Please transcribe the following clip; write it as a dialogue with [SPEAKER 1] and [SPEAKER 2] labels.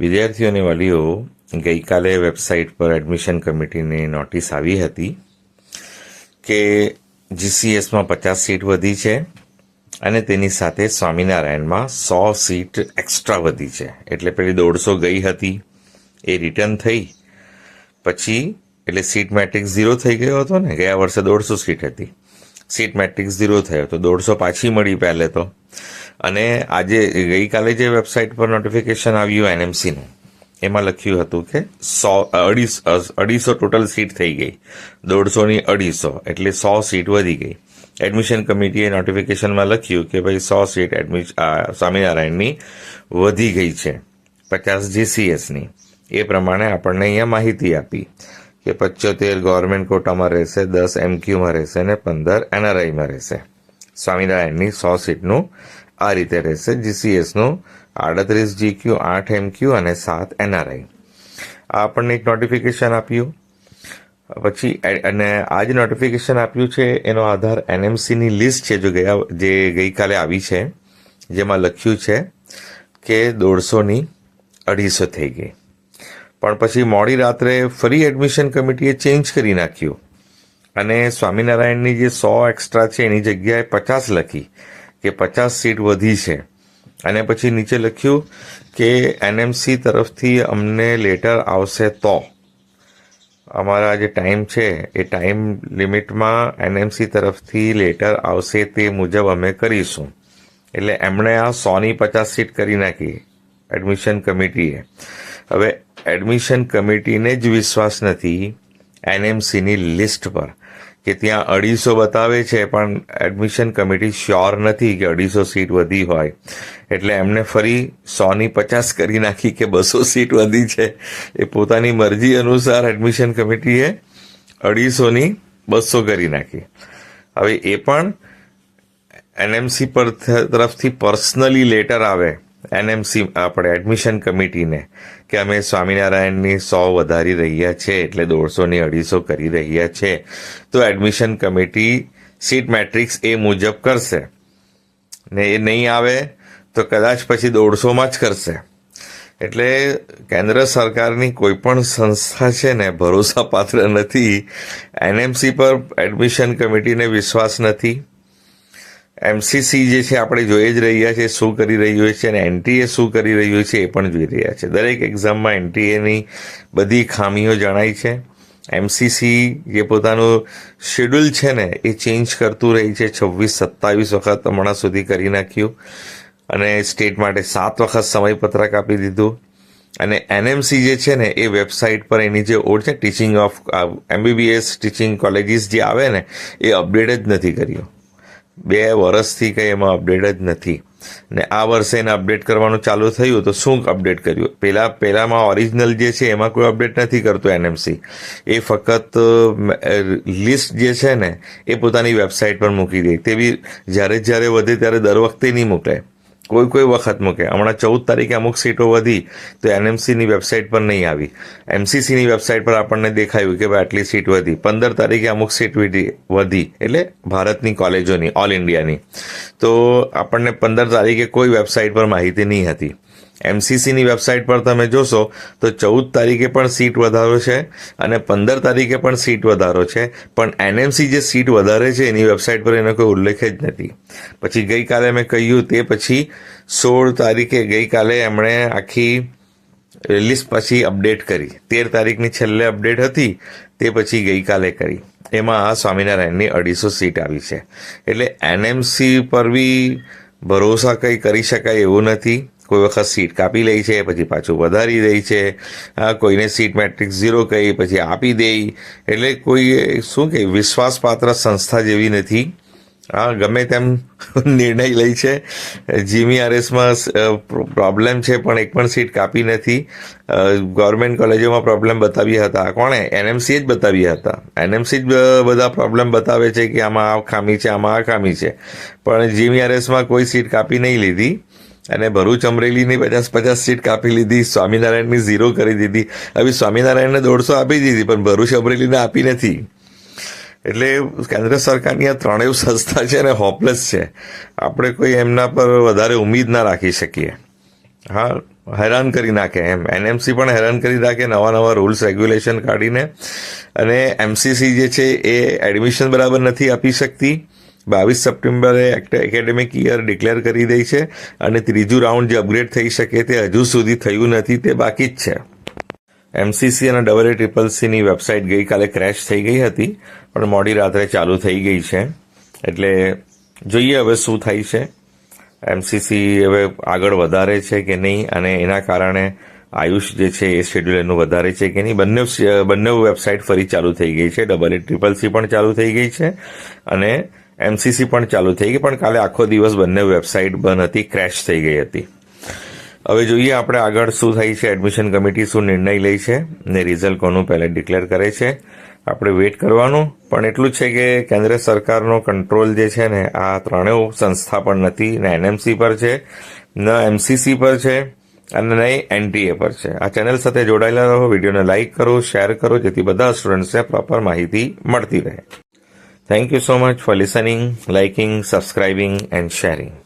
[SPEAKER 1] વિદ્યાર્થીઓની વાલીઓ ગઈકાલે વેબસાઇટ પર એડમિશન કમિટીની નોટિસ આવી હતી કે જીસીએસમાં પચાસ સીટ વધી છે અને તેની સાથે સ્વામિનારાયણમાં સો સીટ એક્સ્ટ્રા વધી છે. એટલે પેલી દોઢસો ગઈ હતી, એ રિટર્ન થઈ. પછી એટલે સીટ મેટ્રિક્સ ઝીરો થઈ ગયો હતો ને, ગયા વર્ષે દોઢસો સીટ હતી. સીટ મેટ્રિક્સ ઝીરો થયો તો દોઢસો પાછી મળી પહેલે તો. અને આજે ગઈકાલે જે વેબસાઇટ પર નોટિફિકેશન આવ્યું એનએમસીનું, એમાં લખ્યું હતું કે સો, અઢીસો અઢીસો ટોટલ સીટ થઈ ગઈ. દોઢસોની અઢીસો, એટલે સો સીટ વધી ગઈ. એડમિશન કમિટીએ નોટિફિકેશનમાં લખ્યું કે ભાઈ સો સીટ એડમિશ સ્વામિનારાયણની વધી ગઈ છે. પચાસ જીસીએસની એ પ્રમાણે આપણને અહીંયા માહિતી આપી કે પચોતેર ગવર્મેન્ટ કોટામાં રહેશે, દસ એમક્યુમાં રહેશે અને પંદર એનઆરઆઈમાં રહેશે. સ્વામિનારાયણની સો સીટનું આ રીતે રહેશે. જીસીએસનું આડત્રીસ જીક્યુ આઠ એમક્યુ અને સાત એનઆરઆઈ આ આપણને એક નોટિફિકેશન આપ્યું. પછી અને આ જે નોટિફિકેશન આપ્યું છે, એનો આધાર એનએમસીની લિસ્ટ છે, જો ગયા, જે ગઈકાલે આવી છે, જેમાં લખ્યું છે કે દોઢસોની અઢીસો થઈ ગઈ. પણ પછી મોડી રાત્રે ફરી એડમિશન કમિટીએ ચેન્જ કરી નાખ્યું. અને સ્વામિનારાયણની જે સો એક્સ્ટ્રા છે, એની જગ્યાએ પચાસ લખી. કે પચાસ સીટ વધી છે. અને પછી નીચે લખ્યું કે એનએમસી તરફથી અમને લેટર આવશે તો. અમારા જે ટાઈમ છે, એ ટાઈમ લિમિટમાં એનએમસી તરફથી લેટર આવશે તે મુજબ અમે કરીશું. એટલે એમણે આ સોની પચાસ સીટ કરી નાખી, એડમિશન કમિટીએ. હવે એડમિશન કમિટીને જ વિશ્વાસ નથી એનએમસીની લિસ્ટ પર. કે ત્યાં અઢીસો બતાવે છે, પણ એડમિશન કમિટી શ્યોર નથી કે અઢીસો સીટ વધી હોય. એટલે એમને ફરી સોની પચાસ કરી નાખી કે બસો સીટ વધી છે. એ પોતાની મરજી અનુસાર એડમિશન કમિટીએ અઢીસોની બસો કરી નાખી. હવે એ પણ એનએમસી પર તરફથી પર્સનલી લેટર આવે એનએમસી આપણે એડમિશન કમિટીને કે અમે સ્વામિનારાયણની સો વધારી રહ્યા છે એટલે દોઢસોની અઢીસો કરી રહ્યા છે. તો એડમિશન કમિટી સીટ મેટ્રિક્સ એ મુજબ કરશે. ને એ નહીં આવે તો કદાચ પછી દોઢસોમાં જ કરશે. એટલે કેન્દ્ર સરકારની કોઈ પણ સંસ્થા છે ને ભરોસાપાત્ર નથી. એનએમસી પર એડમિશન કમિટીને વિશ્વાસ નથી. એમસીસી જે છે, આપણે જોઈ જ રહ્યા છે શું કરી રહ્યું છે અને એનટીએ શું કરી રહ્યું છે એ પણ જોઈ રહ્યા છે. દરેક એક્ઝામમાં એનટીએની બધી ખામીઓ જણાય છે. એમસીસી જે પોતાનું શેડ્યુલ છે ને, એ ચેન્જ કરતું રહી છે. છવ્વીસ, સત્તાવીસ વખત હમણાં સુધી કરી નાખ્યું. અને સ્ટેટ માટે સાત વખત સમયપત્રક આપી દીધું. અને એનએમસી જે છે ને, એ વેબસાઇટ પર એની જે ઓળ છે teaching of MBBS teaching colleges જે આવે ને, એ અપડેટ જ નથી કર્યું. બે વર્ષથી કંઈ એમાં અપડેટ જ નથી. ને આ વર્ષે એને અપડેટ કરવાનું ચાલુ થયું તો શું અપડેટ કર્યું? પહેલાં પહેલાંમાં ઓરિજિનલ જે છે એમાં કોઈ અપડેટ નથી કરતું એનએમસી. એ ફક્ત લિસ્ટ જે છે ને, એ પોતાની વેબસાઇટ પર મૂકી દે. તે બી જ્યારે જ્યારે વધે ત્યારે દર વખતે નહીં મૂકે. કોઈ કોઈ વખત મૂકે. હમણાં ચૌદ તારીખે અમુક સીટો વધી, તો એનએમસીની વેબસાઇટ પર નહીં આવી. એમસીસીની વેબસાઇટ પર આપણને દેખાયું કે ભાઈ આટલી સીટ વધી. પંદર તારીખે અમુક સીટ વધી, એટલે ભારતની કોલેજોની, ઓલ ઇન્ડિયાની. તો આપણને પંદર તારીખે કોઈ વેબસાઇટ પર માહિતી નહીં હતી. એમસીસીની વેબસાઇટ પર તમે જોશો તો ચૌદ તારીખે પણ સીટ વધારો છે અને પંદર તારીખે પણ સીટ વધારો છે. પણ એનએમસી જે સીટ વધારે છે એની વેબસાઇટ પર એનો કોઈ ઉલ્લેખ જ નથી. પછી ગઈકાલે મેં કહ્યું તે પછી સોળ તારીખે ગઈકાલે એમણે આખી રિલીઝ પછી અપડેટ કરી. તેર તારીખની છેલ્લે અપડેટ હતી, તે પછી ગઈકાલે કરી. એમાં આ સ્વામિનારાયણની અઢીસો સીટ આવી છે. એટલે એનએમસી પર બી ભરોસા કંઈ કરી શકાય એવું નથી. કોઈ વખત સીટ કાપી લે છે, પછી પાછું વધારી દે છે. કોઈને સીટ મેટ્રિક્સ ઝીરો કહી, પછી આપી દે. એટલે કોઈ શું કે, વિશ્વાસપાત્ર સંસ્થા જેવી નથી. હા, ગમે તેમ નિર્ણય લઈ છે. જીમી આરએસમાં પ્રોબ્લેમ છે, પણ એક પણ સીટ કાપી નથી. ગવર્મેન્ટ કોલેજોમાં પ્રોબ્લેમ બતાવ્યા હતા. કોણે? એનએમસી જ બતાવ્યા હતા. એનએમસી જ બધા પ્રોબ્લેમ બતાવે છે કે આમાં આ ખામી છે, આમાં આ ખામી છે. પણ જીમી આરએસમાં કોઈ સીટ કાપી નહીં લીધી. અને ભરૂચ અમરેલીની પચાસ પચાસ સીટ કાપી લીધી, સ્વામિનારાયણની ઝીરો કરી દીધી. હવે સ્વામિનારાયણને દોઢસો આપી દીધી, પણ ભરૂચ અમરેલીને આપી નથી. એટલે કેન્દ્ર સરકારની આ ત્રણેય સંસ્થા છે ને હોપલેસ છે. આપણે કોઈ એમના પર વધારે ઉમેદ ના રાખી શકીએ. હા, હેરાન કરી નાખે એમ. એનએમસી પણ હેરાન કરી નાખે, નવા નવા રૂલ્સ, રેગ્યુલેશન કાઢીને. અને એમસીસી જે છે એ એડમિશન બરાબર નથી આપી શકતી. બાવીસ સપ્ટેમ્બરે એકેડેમિક યર ડિક્લેર કરી દઈ છે અને ત્રીજું રાઉન્ડ જે અપગ્રેડ થઈ શકે તે હજુ સુધી થયું નથી, તે બાકી જ છે. એમસીસી અને ડબલ એ ટ્રિપલ સીની વેબસાઇટ ગઈકાલે ક્રેશ થઈ ગઈ હતી, પણ મોડી રાત્રે ચાલુ થઈ ગઈ છે. એટલે જોઈએ હવે શું થાય છે. એમસીસી હવે આગળ વધારે છે કે નહીં અને એના કારણે આયુષ જે છે એ શેડ્યુલ એનું વધારે છે કે નહીં. બંને બંને વેબસાઇટ ફરી ચાલુ થઈ ગઈ છે. ડબલ એ ટ્રિપલ સી પણ ચાલુ થઈ ગઈ છે અને એમસીસી પણ ચાલુ થઈ ગઈ, પણ કાલે આખો દિવસ બંને વેબસાઇટ બંધ હતી ક્રેશ થઈ ગઈ હતી. હવે જોઈએ આપણે આગળ શું થાય છે. એડમિશન કમિટી શું નિર્ણય લે છે ને રિઝલ્ટ કોનું પહેલે ડિક્લેર કરે છે. આપણે વેઇટ કરવાનું, પણ એટલું છે કે કેન્દ્ર સરકારનો કંટ્રોલ જે છે ને, આ ત્રણેય સંસ્થા પર નથી, ને એનએમસી પર છે, ન એમસીસી પર છે, અને નહીં એનટીએ પર છે. આ ચેનલ સાથે જોડાયેલા રહો, વિડીયોને લાઇક કરો શેર કરો, જેથી બધા સ્ટુડન્ટ્સને પ્રોપર માહિતી મળતી રહે. Thank you so much for listening, liking, subscribing, and sharing.